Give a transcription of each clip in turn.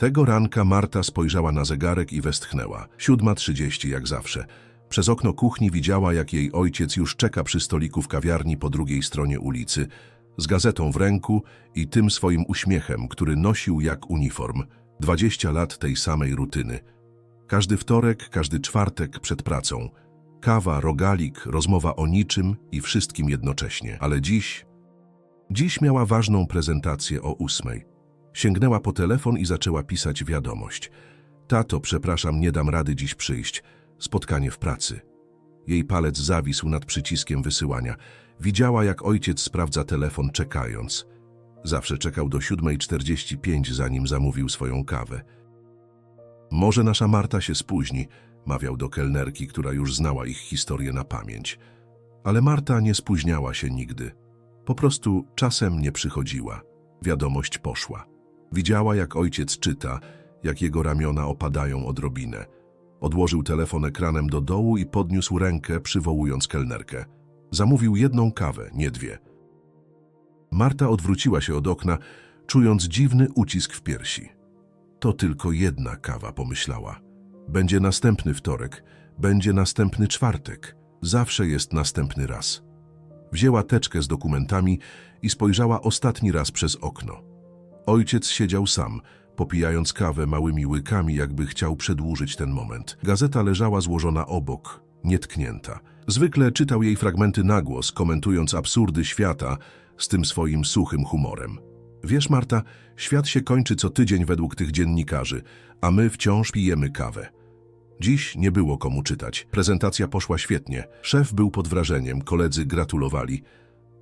Tego ranka Marta spojrzała na zegarek i westchnęła. Siódma trzydzieści, jak zawsze. Przez okno kuchni widziała, jak jej ojciec już czeka przy stoliku w kawiarni po drugiej stronie ulicy, z gazetą w ręku i tym swoim uśmiechem, który nosił jak uniform. Dwadzieścia lat tej samej rutyny. Każdy wtorek, każdy czwartek przed pracą. Kawa, rogalik, rozmowa o niczym i wszystkim jednocześnie. Ale dziś... Dziś miała ważną prezentację o ósmej. Sięgnęła po telefon i zaczęła pisać wiadomość. Tato, przepraszam, nie dam rady dziś przyjść. Spotkanie w pracy. Jej palec zawisł nad przyciskiem wysyłania. Widziała, jak ojciec sprawdza telefon, czekając. Zawsze czekał do 7.45, zanim zamówił swoją kawę. Może nasza Marta się spóźni, mawiał do kelnerki, która już znała ich historię na pamięć. Ale Marta nie spóźniała się nigdy. Po prostu czasem nie przychodziła. Wiadomość poszła. Widziała, jak ojciec czyta, jak jego ramiona opadają odrobinę. Odłożył telefon ekranem do dołu i podniósł rękę, przywołując kelnerkę. Zamówił jedną kawę, nie dwie. Marta odwróciła się od okna, czując dziwny ucisk w piersi. To tylko jedna kawa, pomyślała. Będzie następny wtorek, będzie następny czwartek. Zawsze jest następny raz. Wzięła teczkę z dokumentami i spojrzała ostatni raz przez okno. Ojciec siedział sam, popijając kawę małymi łykami, jakby chciał przedłużyć ten moment. Gazeta leżała złożona obok, nietknięta. Zwykle czytał jej fragmenty na głos, komentując absurdy świata z tym swoim suchym humorem. Wiesz, Marta, świat się kończy co tydzień według tych dziennikarzy, a my wciąż pijemy kawę. Dziś nie było komu czytać. Prezentacja poszła świetnie. Szef był pod wrażeniem, koledzy gratulowali.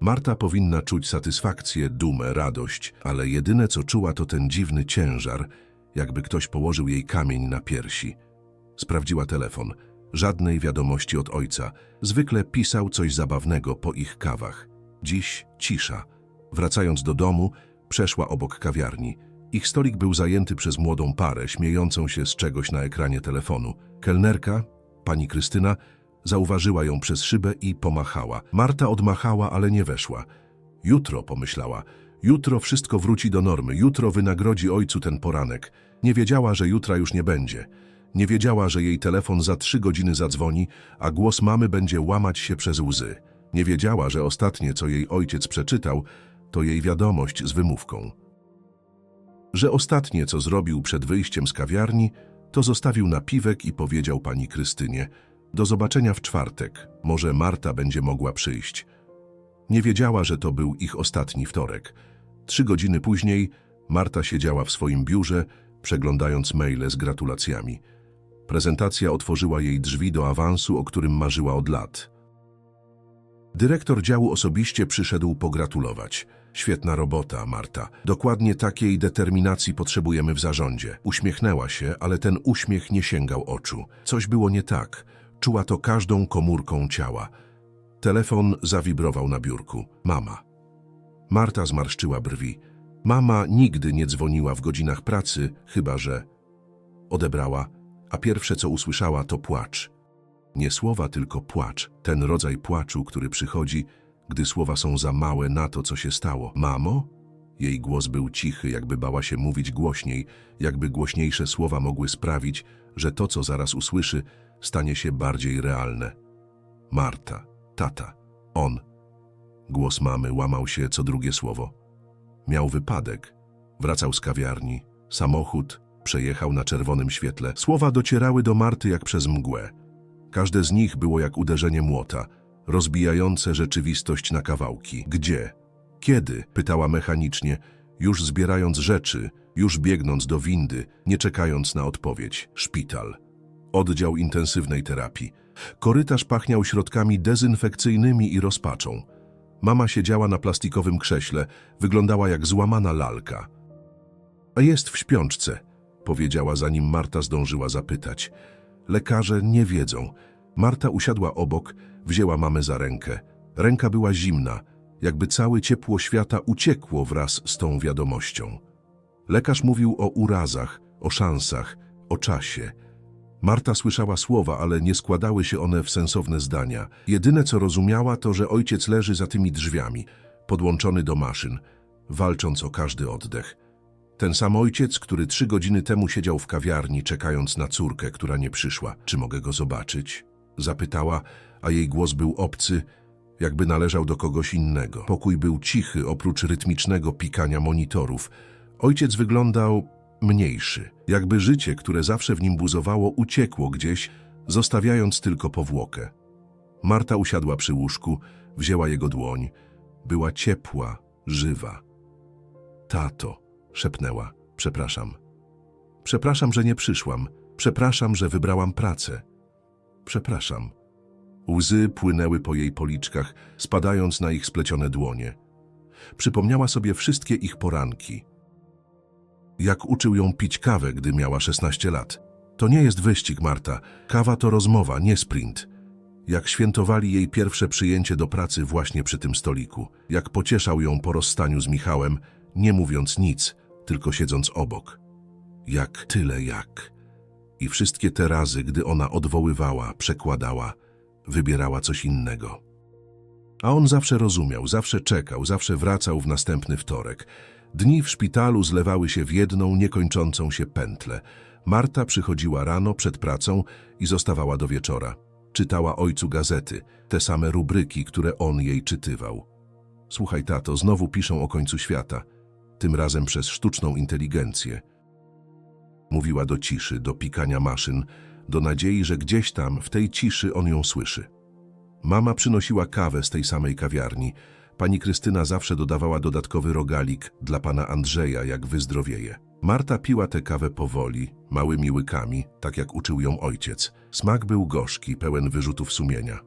Marta powinna czuć satysfakcję, dumę, radość, ale jedyne co czuła to ten dziwny ciężar, jakby ktoś położył jej kamień na piersi. Sprawdziła telefon. Żadnej wiadomości od ojca. Zwykle pisał coś zabawnego po ich kawach. Dziś cisza. Wracając do domu, przeszła obok kawiarni. Ich stolik był zajęty przez młodą parę, śmiejącą się z czegoś na ekranie telefonu. Kelnerka, pani Krystyna, zauważyła ją przez szybę i pomachała. Marta odmachała, ale nie weszła. Jutro, pomyślała, jutro wszystko wróci do normy, jutro wynagrodzi ojcu ten poranek. Nie wiedziała, że jutra już nie będzie. Nie wiedziała, że jej telefon za trzy godziny zadzwoni, a głos mamy będzie łamać się przez łzy. Nie wiedziała, że ostatnie, co jej ojciec przeczytał, to jej wiadomość z wymówką. Że ostatnie, co zrobił przed wyjściem z kawiarni, to zostawił napiwek i powiedział pani Krystynie do zobaczenia w czwartek, może Marta będzie mogła przyjść. Nie wiedziała, że to był ich ostatni wtorek. Trzy godziny później Marta siedziała w swoim biurze, przeglądając maile z gratulacjami. Prezentacja otworzyła jej drzwi do awansu, o którym marzyła od lat. Dyrektor działu osobiście przyszedł pogratulować. Świetna robota, Marta. Dokładnie takiej determinacji potrzebujemy w zarządzie. Uśmiechnęła się, ale ten uśmiech nie sięgał oczu. Coś było nie tak. Czuła to każdą komórką ciała. Telefon zawibrował na biurku. Mama. Marta zmarszczyła brwi. Mama nigdy nie dzwoniła w godzinach pracy, chyba że... Odebrała, a pierwsze co usłyszała to płacz. Nie słowa, tylko płacz. Ten rodzaj płaczu, który przychodzi, gdy słowa są za małe na to, co się stało. Mamo? Jej głos był cichy, jakby bała się mówić głośniej, jakby głośniejsze słowa mogły sprawić, że to, co zaraz usłyszy, stanie się bardziej realne. Marta, tata, on. Głos mamy łamał się co drugie słowo. Miał wypadek. Wracał z kawiarni. Samochód przejechał na czerwonym świetle. Słowa docierały do Marty jak przez mgłę. Każde z nich było jak uderzenie młota, rozbijające rzeczywistość na kawałki. Gdzie? Kiedy? pytała mechanicznie, już zbierając rzeczy, już biegnąc do windy, nie czekając na odpowiedź. Szpital. Oddział intensywnej terapii. Korytarz pachniał środkami dezynfekcyjnymi i rozpaczą. Mama siedziała na plastikowym krześle, wyglądała jak złamana lalka. A jest w śpiączce, powiedziała zanim Marta zdążyła zapytać. Lekarze nie wiedzą. Marta usiadła obok, wzięła mamę za rękę. Ręka była zimna, jakby całe ciepło świata uciekło wraz z tą wiadomością. Lekarz mówił o urazach, o szansach, o czasie. Marta słyszała słowa, ale nie składały się one w sensowne zdania. Jedyne, co rozumiała, to, że ojciec leży za tymi drzwiami, podłączony do maszyn, walcząc o każdy oddech. Ten sam ojciec, który trzy godziny temu siedział w kawiarni, czekając na córkę, która nie przyszła. Czy mogę go zobaczyć? Zapytała, a jej głos był obcy, jakby należał do kogoś innego. Pokój był cichy, oprócz rytmicznego pikania monitorów. Ojciec wyglądał mniejszy, jakby życie, które zawsze w nim buzowało, uciekło gdzieś, zostawiając tylko powłokę. Marta usiadła przy łóżku, wzięła jego dłoń. Była ciepła, żywa. Tato, szepnęła, przepraszam. Przepraszam, że nie przyszłam. Przepraszam, że wybrałam pracę. Przepraszam. Łzy płynęły po jej policzkach, spadając na ich splecione dłonie. Przypomniała sobie wszystkie ich poranki. Jak uczył ją pić kawę, gdy miała 16 lat. To nie jest wyścig, Marta. Kawa to rozmowa, nie sprint. Jak świętowali jej pierwsze przyjęcie do pracy właśnie przy tym stoliku. Jak pocieszał ją po rozstaniu z Michałem, nie mówiąc nic, tylko siedząc obok. Jak tyle jak. I wszystkie te razy, gdy ona odwoływała, przekładała, wybierała coś innego. A on zawsze rozumiał, zawsze czekał, zawsze wracał w następny wtorek. Dni w szpitalu zlewały się w jedną, niekończącą się pętlę. Marta przychodziła rano przed pracą i zostawała do wieczora. Czytała ojcu gazety, te same rubryki, które on jej czytywał. Słuchaj, tato, znowu piszą o końcu świata. Tym razem przez sztuczną inteligencję. Mówiła do ciszy, do pikania maszyn, do nadziei, że gdzieś tam, w tej ciszy, on ją słyszy. Mama przynosiła kawę z tej samej kawiarni. Pani Krystyna zawsze dodawała dodatkowy rogalik dla pana Andrzeja, jak wyzdrowieje. Marta piła tę kawę powoli, małymi łykami, tak jak uczył ją ojciec. Smak był gorzki, pełen wyrzutów sumienia.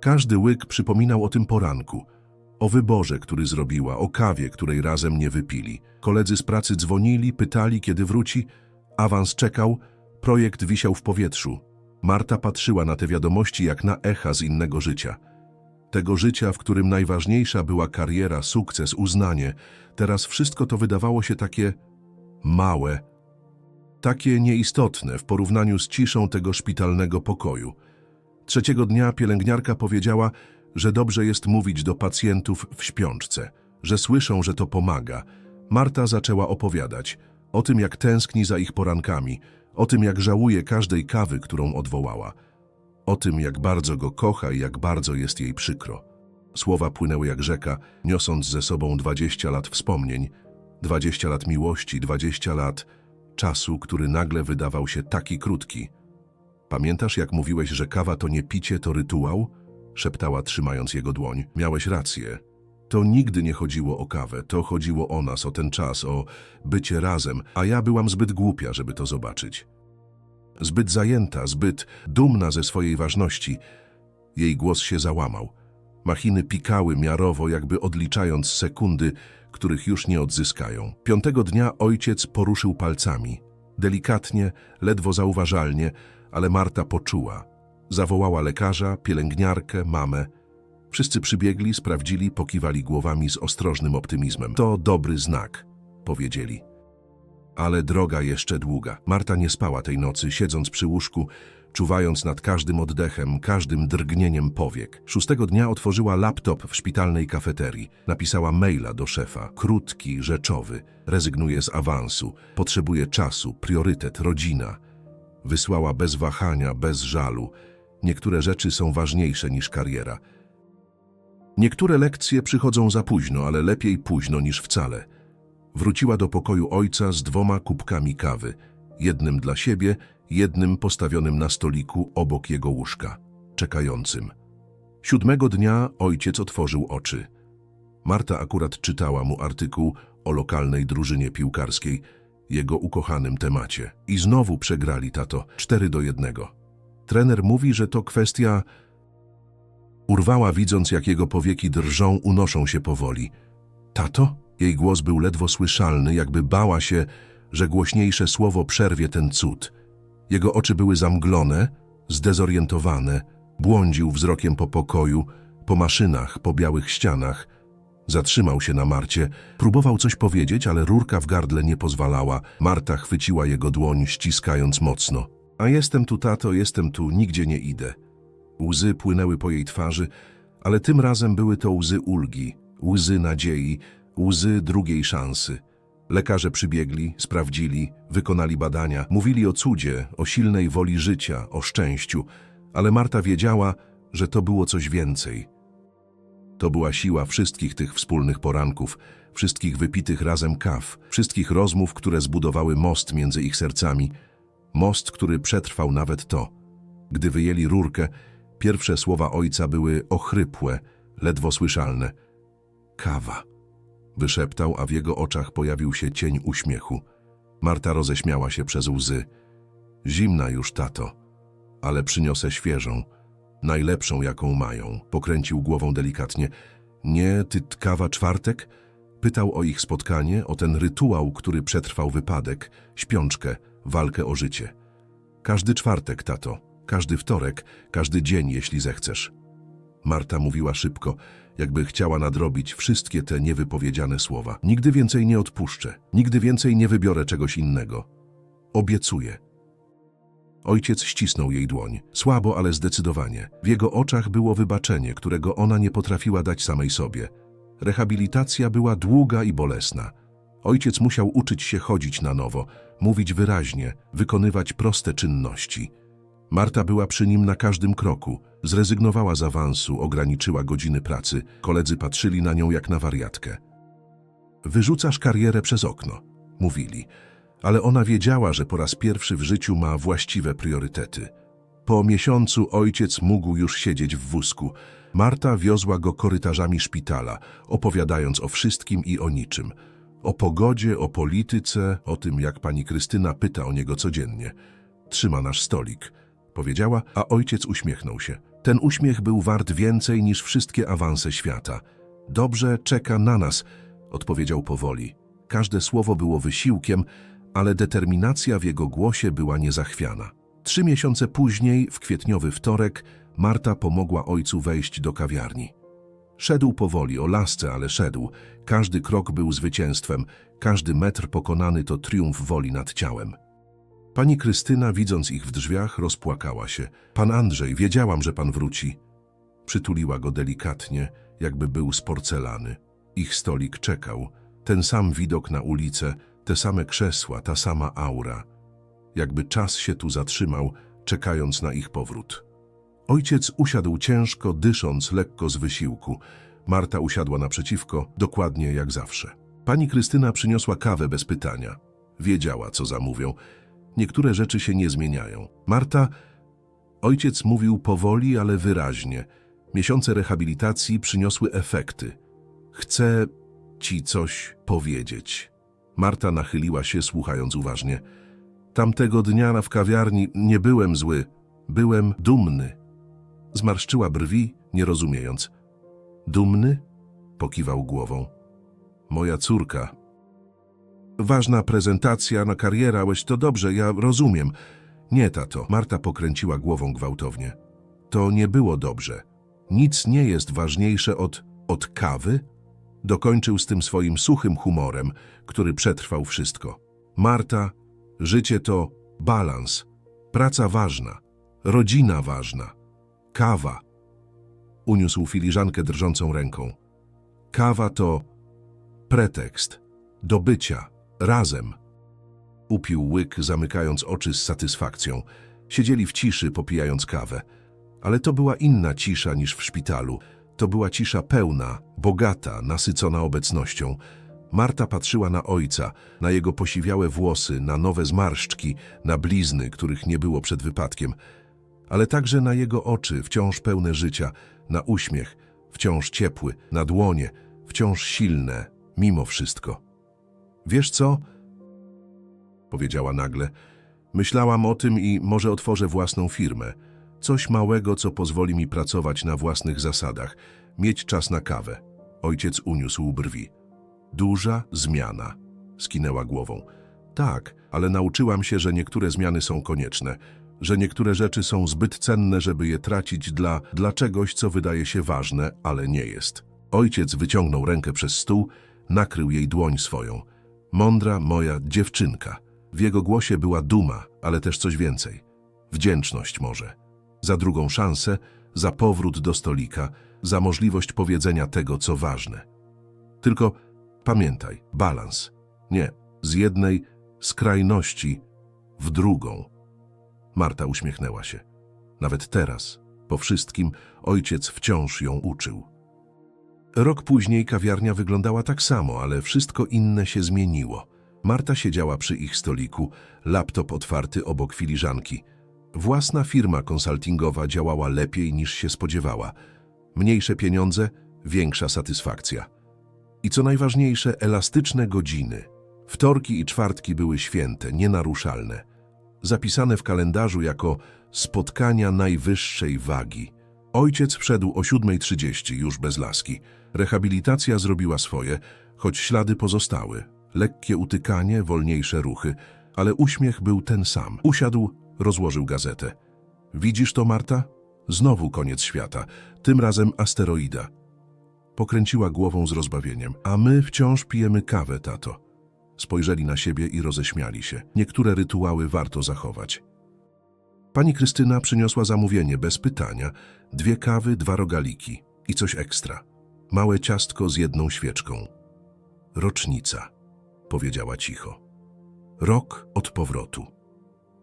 Każdy łyk przypominał o tym poranku, o wyborze, który zrobiła, o kawie, której razem nie wypili. Koledzy z pracy dzwonili, pytali, kiedy wróci. Awans czekał, projekt wisiał w powietrzu. Marta patrzyła na te wiadomości jak na echa z innego życia. Tego życia, w którym najważniejsza była kariera, sukces, uznanie. Teraz wszystko to wydawało się takie małe, takie nieistotne w porównaniu z ciszą tego szpitalnego pokoju. Trzeciego dnia pielęgniarka powiedziała, że dobrze jest mówić do pacjentów w śpiączce, że słyszą, że to pomaga. Marta zaczęła opowiadać o tym, jak tęskni za ich porankami, o tym, jak żałuje każdej kawy, którą odwołała, o tym, jak bardzo go kocha i jak bardzo jest jej przykro. Słowa płynęły jak rzeka, niosąc ze sobą dwadzieścia lat wspomnień, dwadzieścia lat miłości, dwadzieścia lat czasu, który nagle wydawał się taki krótki. Pamiętasz, jak mówiłeś, że kawa to nie picie, to rytuał? Szeptała, trzymając jego dłoń. Miałeś rację. To nigdy nie chodziło o kawę, to chodziło o nas, o ten czas, o bycie razem, a ja byłam zbyt głupia, żeby to zobaczyć. Zbyt zajęta, zbyt dumna ze swojej ważności. Jej głos się załamał. Machiny pikały miarowo, jakby odliczając sekundy, których już nie odzyskają. Piątego dnia ojciec poruszył palcami. Delikatnie, ledwo zauważalnie, ale Marta poczuła. Zawołała lekarza, pielęgniarkę, mamę. Wszyscy przybiegli, sprawdzili, pokiwali głowami z ostrożnym optymizmem. To dobry znak, powiedzieli. Ale droga jeszcze długa. Marta nie spała tej nocy, siedząc przy łóżku, czuwając nad każdym oddechem, każdym drgnieniem powiek. Szóstego dnia otworzyła laptop w szpitalnej kafeterii. Napisała maila do szefa. Krótki, rzeczowy. Rezygnuje z awansu. Potrzebuje czasu, priorytet, rodzina. Wysłała bez wahania, bez żalu. Niektóre rzeczy są ważniejsze niż kariera. Niektóre lekcje przychodzą za późno, ale lepiej późno niż wcale. Wróciła do pokoju ojca z dwoma kubkami kawy, jednym dla siebie, jednym postawionym na stoliku obok jego łóżka, czekającym. Siódmego dnia ojciec otworzył oczy. Marta akurat czytała mu artykuł o lokalnej drużynie piłkarskiej, jego ukochanym temacie. I znowu przegrali, tato, cztery do jednego. Trener mówi, że to kwestia... Urwała, widząc, jak jego powieki drżą, unoszą się powoli. Tato? Jej głos był ledwo słyszalny, jakby bała się, że głośniejsze słowo przerwie ten cud. Jego oczy były zamglone, zdezorientowane, błądził wzrokiem po pokoju, po maszynach, po białych ścianach. Zatrzymał się na Marcie, próbował coś powiedzieć, ale rurka w gardle nie pozwalała. Marta chwyciła jego dłoń, ściskając mocno. A jestem tu, tato, jestem tu, nigdzie nie idę. Łzy płynęły po jej twarzy, ale tym razem były to łzy ulgi, łzy nadziei, łzy drugiej szansy. Lekarze przybiegli, sprawdzili, wykonali badania, mówili o cudzie, o silnej woli życia, o szczęściu, ale Marta wiedziała, że to było coś więcej. To była siła wszystkich tych wspólnych poranków, wszystkich wypitych razem kaw, wszystkich rozmów, które zbudowały most między ich sercami. Most, który przetrwał nawet to. Gdy wyjęli rurkę, pierwsze słowa ojca były ochrypłe, ledwo słyszalne. Kawa. Wyszeptał, a w jego oczach pojawił się cień uśmiechu. Marta roześmiała się przez łzy. Zimna już, tato, ale przyniosę świeżą, najlepszą, jaką mają. Pokręcił głową delikatnie. Nie, ty kawa czwartek? Pytał o ich spotkanie, o ten rytuał, który przetrwał wypadek, śpiączkę, walkę o życie. Każdy czwartek, tato, każdy wtorek, każdy dzień, jeśli zechcesz. Marta mówiła szybko, jakby chciała nadrobić wszystkie te niewypowiedziane słowa. Nigdy więcej nie odpuszczę, nigdy więcej nie wybiorę czegoś innego. Obiecuję. Ojciec ścisnął jej dłoń, słabo, ale zdecydowanie. W jego oczach było wybaczenie, którego ona nie potrafiła dać samej sobie. Rehabilitacja była długa i bolesna. Ojciec musiał uczyć się chodzić na nowo, mówić wyraźnie, wykonywać proste czynności. Marta była przy nim na każdym kroku. Zrezygnowała z awansu, ograniczyła godziny pracy. Koledzy patrzyli na nią jak na wariatkę. Wyrzucasz karierę przez okno, mówili, ale ona wiedziała, że po raz pierwszy w życiu ma właściwe priorytety. Po miesiącu ojciec mógł już siedzieć w wózku. Marta wiozła go korytarzami szpitala, opowiadając o wszystkim i o niczym. O pogodzie, o polityce, o tym, jak pani Krystyna pyta o niego codziennie. Trzyma nasz stolik, powiedziała, a ojciec uśmiechnął się. Ten uśmiech był wart więcej niż wszystkie awanse świata. Dobrze czeka na nas, odpowiedział powoli. Każde słowo było wysiłkiem, ale determinacja w jego głosie była niezachwiana. Trzy miesiące później, w kwietniowy wtorek, Marta pomogła ojcu wejść do kawiarni. Szedł powoli, o lasce, ale szedł. Każdy krok był zwycięstwem, każdy metr pokonany to triumf woli nad ciałem. Pani Krystyna, widząc ich w drzwiach, rozpłakała się. Pan Andrzej, wiedziałam, że pan wróci. Przytuliła go delikatnie, jakby był z porcelany. Ich stolik czekał. Ten sam widok na ulicę, te same krzesła, ta sama aura. Jakby czas się tu zatrzymał, czekając na ich powrót. Ojciec usiadł ciężko, dysząc lekko z wysiłku. Marta usiadła naprzeciwko, dokładnie jak zawsze. Pani Krystyna przyniosła kawę bez pytania. Wiedziała, co zamówią. Niektóre rzeczy się nie zmieniają. Marta... Ojciec mówił powoli, ale wyraźnie. Miesiące rehabilitacji przyniosły efekty. Chcę ci coś powiedzieć. Marta nachyliła się, słuchając uważnie. Tamtego dnia w kawiarni nie byłem zły, byłem dumny. Zmarszczyła brwi, nie rozumiejąc. Dumny? Pokiwał głową. Moja córka. Ważna prezentacja na karierę, łeś to dobrze, ja rozumiem. Nie, tato. Marta pokręciła głową gwałtownie. To nie było dobrze. Nic nie jest ważniejsze od, od kawy? Dokończył z tym swoim suchym humorem, który przetrwał wszystko. Marta, życie to balans, praca ważna, rodzina ważna, kawa. Uniósł filiżankę drżącą ręką. Kawa to pretekst do bycia razem. Upił łyk, zamykając oczy z satysfakcją. Siedzieli w ciszy, popijając kawę. Ale to była inna cisza niż w szpitalu. To była cisza pełna, bogata, nasycona obecnością. Marta patrzyła na ojca, na jego posiwiałe włosy, na nowe zmarszczki, na blizny, których nie było przed wypadkiem, ale także na jego oczy, wciąż pełne życia, na uśmiech, wciąż ciepły, na dłonie, wciąż silne, mimo wszystko. Wiesz co? Powiedziała nagle. Myślałam o tym i może otworzę własną firmę. Coś małego, co pozwoli mi pracować na własnych zasadach, mieć czas na kawę. Ojciec uniósł brwi. Duża zmiana. Skinęła głową. Tak, ale nauczyłam się, że niektóre zmiany są konieczne, że niektóre rzeczy są zbyt cenne, żeby je tracić dla, dla czegoś, co wydaje się ważne, ale nie jest. Ojciec wyciągnął rękę przez stół, nakrył jej dłoń swoją. Mądra moja dziewczynka. W jego głosie była duma, ale też coś więcej. Wdzięczność może. Za drugą szansę, za powrót do stolika, za możliwość powiedzenia tego, co ważne. Tylko pamiętaj, balans. Nie, Z jednej skrajności w drugą. Marta uśmiechnęła się. Nawet teraz, po wszystkim, ojciec wciąż ją uczył. Rok później kawiarnia wyglądała tak samo, ale wszystko inne się zmieniło. Marta siedziała przy ich stoliku, laptop otwarty obok filiżanki. Własna firma konsultingowa działała lepiej niż się spodziewała. Mniejsze pieniądze, większa satysfakcja. I co najważniejsze, elastyczne godziny. Wtorki i czwartki były święte, nienaruszalne. Zapisane w kalendarzu jako spotkania najwyższej wagi. Ojciec wszedł o 7.30 już bez laski. Rehabilitacja zrobiła swoje, choć ślady pozostały. Lekkie utykanie, wolniejsze ruchy, ale uśmiech był ten sam. Usiadł, rozłożył gazetę. Widzisz to, Marta? Znowu koniec świata, tym razem asteroida. Pokręciła głową z rozbawieniem. A my wciąż pijemy kawę, tato. Spojrzeli na siebie i roześmiali się. Niektóre rytuały warto zachować. Pani Krystyna przyniosła zamówienie bez pytania. Dwie kawy, dwa rogaliki i coś ekstra. Małe ciastko z jedną świeczką. Rocznica, powiedziała cicho. Rok od powrotu.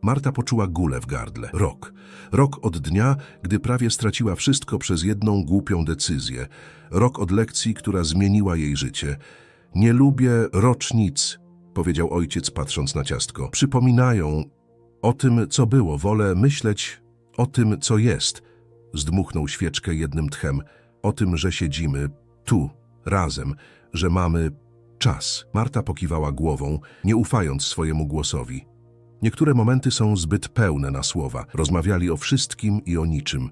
Marta poczuła gulę w gardle. Rok. Rok od dnia, gdy prawie straciła wszystko przez jedną głupią decyzję. Rok od lekcji, która zmieniła jej życie. Nie lubię rocznic, powiedział ojciec patrząc na ciastko. Przypominają o tym, co było. Wolę myśleć o tym, co jest. Zdmuchnął świeczkę jednym tchem. O tym, że siedzimy tu, razem, że mamy czas. Marta pokiwała głową, nie ufając swojemu głosowi. Niektóre momenty są zbyt pełne na słowa. Rozmawiali o wszystkim i o niczym.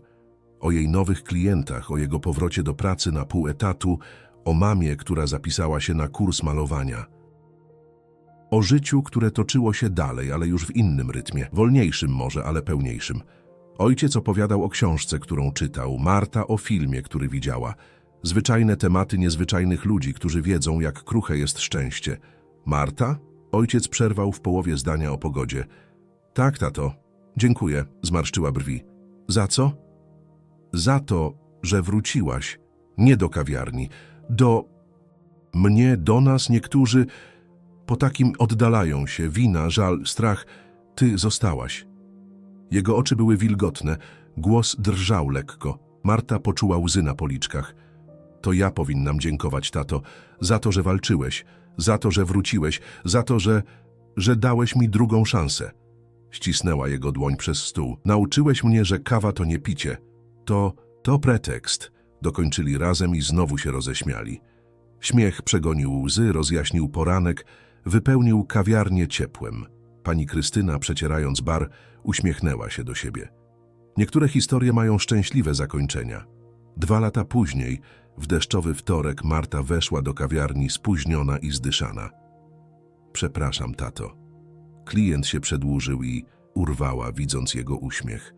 O jej nowych klientach, o jego powrocie do pracy na pół etatu, o mamie, która zapisała się na kurs malowania. O życiu, które toczyło się dalej, ale już w innym rytmie, wolniejszym może, ale pełniejszym. Ojciec opowiadał o książce, którą czytał, Marta o filmie, który widziała. Zwyczajne tematy niezwyczajnych ludzi, którzy wiedzą, jak kruche jest szczęście. Marta? Ojciec przerwał w połowie zdania o pogodzie. Tak, tato. Dziękuję, zmarszczyła brwi. Za co? Za to, że wróciłaś. Nie do kawiarni. Do... Mnie, do nas niektórzy... Po takim oddalają się, wina, żal, strach. Ty zostałaś. Jego oczy były wilgotne, głos drżał lekko. Marta poczuła łzy na policzkach. To ja powinnam dziękować, tato, za to, że walczyłeś, za to, że wróciłeś, za to, że... że dałeś mi drugą szansę. Ścisnęła jego dłoń przez stół. Nauczyłeś mnie, że kawa to nie picie. To... to pretekst. Dokończyli razem i znowu się roześmiali. Śmiech przegonił łzy, rozjaśnił poranek, wypełnił kawiarnię ciepłem. Pani Krystyna, przecierając bar, uśmiechnęła się do siebie. Niektóre historie mają szczęśliwe zakończenia. Dwa lata później, w deszczowy wtorek, Marta weszła do kawiarni spóźniona i zdyszana. Przepraszam, tato. Klient się przedłużył i urwała, widząc jego uśmiech.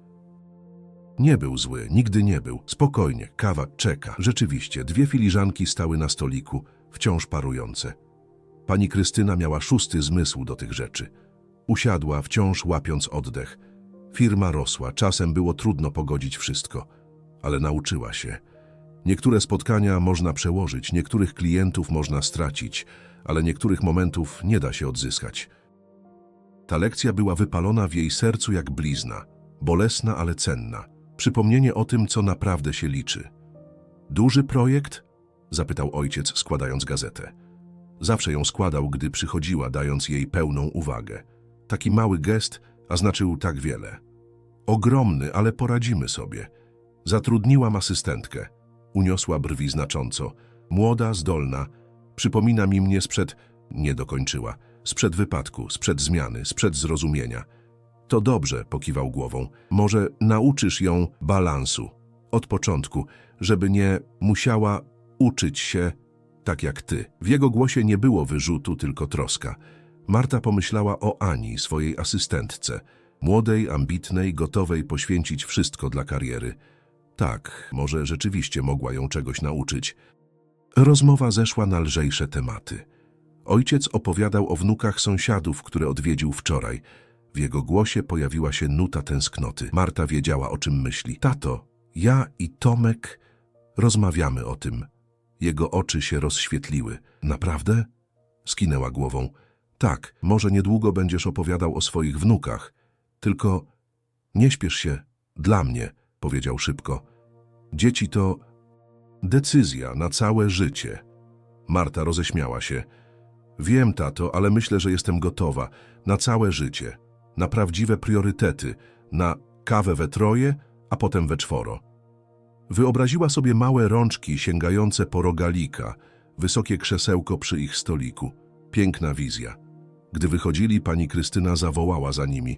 Nie był zły, nigdy nie był. Spokojnie, kawa czeka. Rzeczywiście, dwie filiżanki stały na stoliku, wciąż parujące. Pani Krystyna miała szósty zmysł do tych rzeczy. Usiadła, wciąż łapiąc oddech. Firma rosła, czasem było trudno pogodzić wszystko, ale nauczyła się. Niektóre spotkania można przełożyć, niektórych klientów można stracić, ale niektórych momentów nie da się odzyskać. Ta lekcja była wypalona w jej sercu jak blizna, bolesna, ale cenna. Przypomnienie o tym, co naprawdę się liczy. Duży projekt? zapytał ojciec, składając gazetę. Zawsze ją składał, gdy przychodziła, dając jej pełną uwagę. Taki mały gest, a znaczył tak wiele. Ogromny, ale poradzimy sobie. Zatrudniłam asystentkę. Uniosła brwi znacząco. Młoda, zdolna. Przypomina mi mnie sprzed... Nie dokończyła. Sprzed wypadku, sprzed zmiany, sprzed zrozumienia. To dobrze, pokiwał głową. Może nauczysz ją balansu. Od początku, żeby nie musiała uczyć się tak jak ty. W jego głosie nie było wyrzutu, tylko troska. Marta pomyślała o Ani, swojej asystentce. Młodej, ambitnej, gotowej poświęcić wszystko dla kariery. Tak, może rzeczywiście mogła ją czegoś nauczyć. Rozmowa zeszła na lżejsze tematy. Ojciec opowiadał o wnukach sąsiadów, które odwiedził wczoraj. W jego głosie pojawiła się nuta tęsknoty. Marta wiedziała, o czym myśli. Tato, ja i Tomek rozmawiamy o tym. Jego oczy się rozświetliły. Naprawdę? Skinęła głową. Tak, może niedługo będziesz opowiadał o swoich wnukach. Tylko nie śpiesz się dla mnie, powiedział szybko. Dzieci to decyzja na całe życie. Marta roześmiała się. Wiem, tato, ale myślę, że jestem gotowa na całe życie, na prawdziwe priorytety, na kawę we troje, a potem we czworo. Wyobraziła sobie małe rączki sięgające po rogalika, wysokie krzesełko przy ich stoliku. Piękna wizja. Gdy wychodzili, pani Krystyna zawołała za nimi.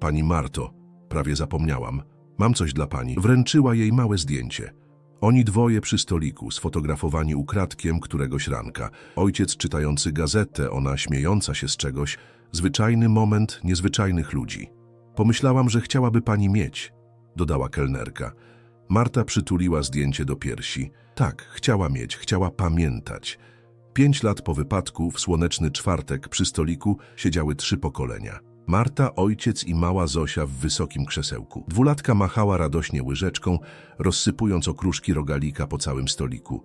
Pani Marto, prawie zapomniałam, mam coś dla pani. Wręczyła jej małe zdjęcie. Oni dwoje przy stoliku, sfotografowani ukradkiem któregoś ranka. Ojciec czytający gazetę, ona śmiejąca się z czegoś. Zwyczajny moment niezwyczajnych ludzi. Pomyślałam, że chciałaby pani mieć, dodała kelnerka. Marta przytuliła zdjęcie do piersi. Tak, chciała mieć, chciała pamiętać. Pięć lat po wypadku, w słoneczny czwartek, przy stoliku siedziały trzy pokolenia. Marta, ojciec i mała Zosia w wysokim krzesełku. Dwulatka machała radośnie łyżeczką, rozsypując okruszki rogalika po całym stoliku.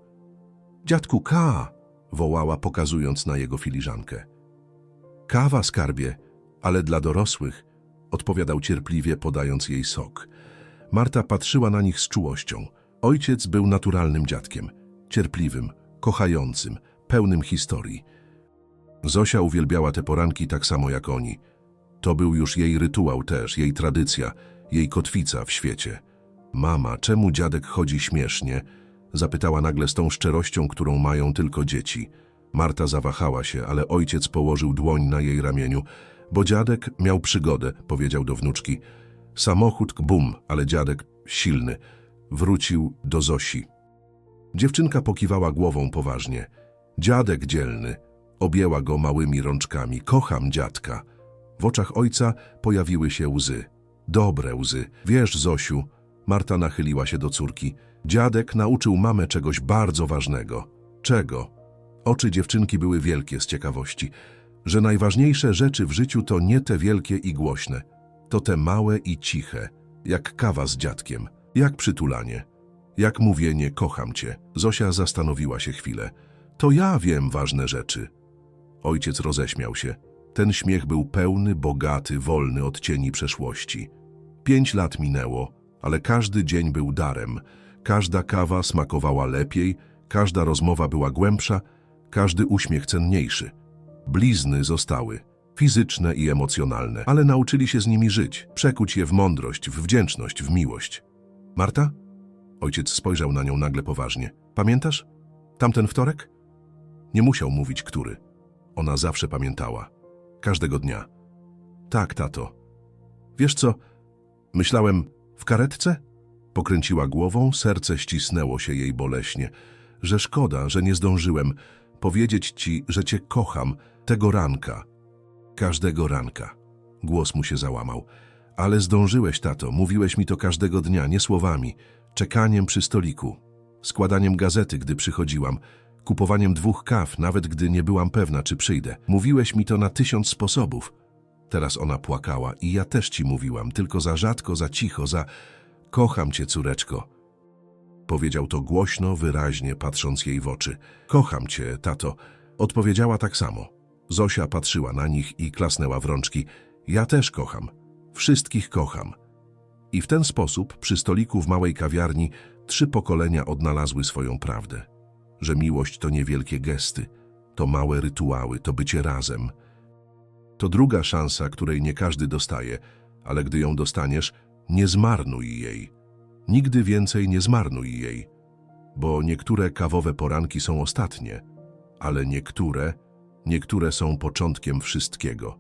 Dziadku K! wołała, pokazując na jego filiżankę. Kawa, skarbie, ale dla dorosłych, odpowiadał cierpliwie, podając jej sok. Marta patrzyła na nich z czułością. Ojciec był naturalnym dziadkiem, cierpliwym, kochającym, pełnym historii. Zosia uwielbiała te poranki tak samo jak oni. To był już jej rytuał też, jej tradycja, jej kotwica w świecie. Mama, czemu dziadek chodzi śmiesznie? Zapytała nagle z tą szczerością, którą mają tylko dzieci. Marta zawahała się, ale ojciec położył dłoń na jej ramieniu. Bo dziadek miał przygodę, powiedział do wnuczki. Samochód bum, ale dziadek silny. Wrócił do Zosi. Dziewczynka pokiwała głową poważnie. Dziadek dzielny. Objęła go małymi rączkami. Kocham dziadka. W oczach ojca pojawiły się łzy. Dobre łzy. Wiesz, Zosiu, Marta nachyliła się do córki. Dziadek nauczył mamę czegoś bardzo ważnego. Czego? Oczy dziewczynki były wielkie z ciekawości. Że najważniejsze rzeczy w życiu to nie te wielkie i głośne. To te małe i ciche. Jak kawa z dziadkiem. Jak przytulanie. Jak mówienie kocham cię. Zosia zastanowiła się chwilę. To ja wiem ważne rzeczy. Ojciec roześmiał się. Ten śmiech był pełny, bogaty, wolny od cieni przeszłości. Pięć lat minęło, ale każdy dzień był darem. Każda kawa smakowała lepiej, każda rozmowa była głębsza, każdy uśmiech cenniejszy. Blizny zostały, fizyczne i emocjonalne, ale nauczyli się z nimi żyć, przekuć je w mądrość, w wdzięczność, w miłość. Marta? Ojciec spojrzał na nią nagle poważnie. Pamiętasz? Tamten wtorek? Nie musiał mówić, który. Ona zawsze pamiętała. Każdego dnia. Tak, tato. Wiesz co? Myślałem, w karetce? Pokręciła głową, serce ścisnęło się jej boleśnie. Że szkoda, że nie zdążyłem powiedzieć ci, że cię kocham tego ranka. Każdego ranka. Głos mu się załamał. Ale zdążyłeś, tato, mówiłeś mi to każdego dnia, nie słowami. Czekaniem przy stoliku, składaniem gazety, gdy przychodziłam, kupowaniem dwóch kaw, nawet gdy nie byłam pewna, czy przyjdę. Mówiłeś mi to na tysiąc sposobów. Teraz ona płakała i ja też ci mówiłam, tylko za rzadko, za cicho, za kocham cię, córeczko. Powiedział to głośno, wyraźnie, patrząc jej w oczy. Kocham cię, tato. Odpowiedziała tak samo. Zosia patrzyła na nich i klasnęła w rączki. Ja też kocham. Wszystkich kocham. I w ten sposób przy stoliku w małej kawiarni trzy pokolenia odnalazły swoją prawdę. Że miłość to niewielkie gesty, to małe rytuały, to bycie razem. To druga szansa, której nie każdy dostaje, ale gdy ją dostaniesz, nie zmarnuj jej. Nigdy więcej nie zmarnuj jej, bo niektóre kawowe poranki są ostatnie, ale niektóre, niektóre są początkiem wszystkiego.